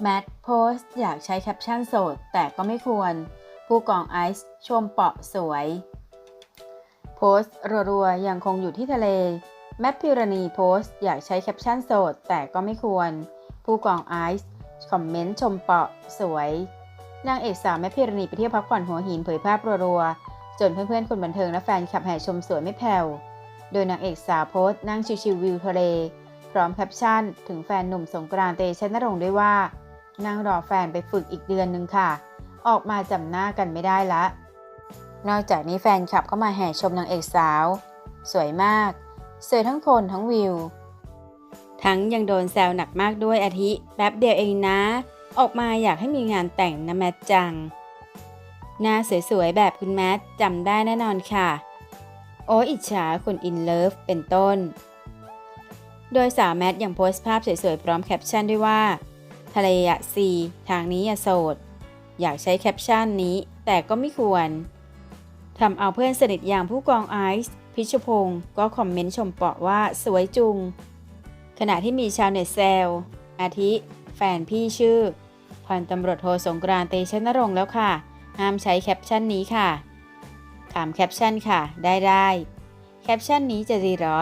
แมทโพสต์อยากใช้แคปชั่นโสด แต่ก็ไม่ควร ผู้กองไอซ์ชมเปาะสวย โพสต์รัวๆยังคงอยู่ที่ทะเล แมทพิรณีโพสต์อยากใช้แคปชั่นโสด แต่ก็ไม่ควร ผู้กองไอซ์คอมเมนต์ชมเปาะสวยนางเอกสาวแมทพิรณีไปเที่ยวพักผ่อนหัวหินเผยภาพรัวๆจนเพื่อนๆคนบันเทิงและแฟนคลับแห่ชมสวยไม่แผ่วโดยนางเอกสาวโพสต์นั่งชิวๆวิวทะเล พร้อมแคปชั่น ถึงแฟนหนุ่มสงกรานต์เตชะนรงค์ด้วยว่า นั่งรอแฟนไปฝึกอีกเดือนหนึ่งค่ะ ออกมาจำหน้ากันไม่ได้ละ นอกจากนี้แฟนคลับก็มาแห่ชมนางเอกสาว สวยมากสวยทั้งคนทั้งวิว ทั้งยังโดนแซวหนักมากด้วยอาทิแป๊บเดียวเองนะ ออกมาอยากให้มีงานแต่งนะแมทจัง หน้าสวยๆแบบคุณแมทจำได้แน่นอนค่ะ โอ้อิจฉาคนอินเลิฟเป็นต้น โดยสาวแมทยังโพสต์ภาพสวยๆ พร้อมแคปชั่นด้วยว่า ทะเลอะซีทางนี้อะโสด อยากใช้แคปชั่นนี้แต่ก็ไม่ควรทำเอาเพื่อนสนิทอย่างผู้กองไอซ์พิชพงศ์ก็คอมเมนต์ชมเปาะว่าสวยจุง ขณะที่มีชาวเน็ตแซวอาทิ แฟนพี่ชื่อพันตำรวจโทสงกรานเตชะนรงค์แล้วค่ะ ห้ามใช้แคปชั่นนี้ค่ะถามแคปชั่นค่ะ ได้ได้แคปชั่นนี้จะดีหรอ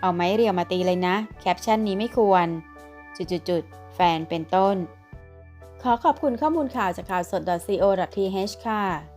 เอาไม้เรียวมาตีเลยนะ แคปชั่นนี้ไม่ควร จุดๆแฟนเป็นต้น ขอขอบคุณข้อมูลข่าวจากข่าวสด .co.th ค่ะ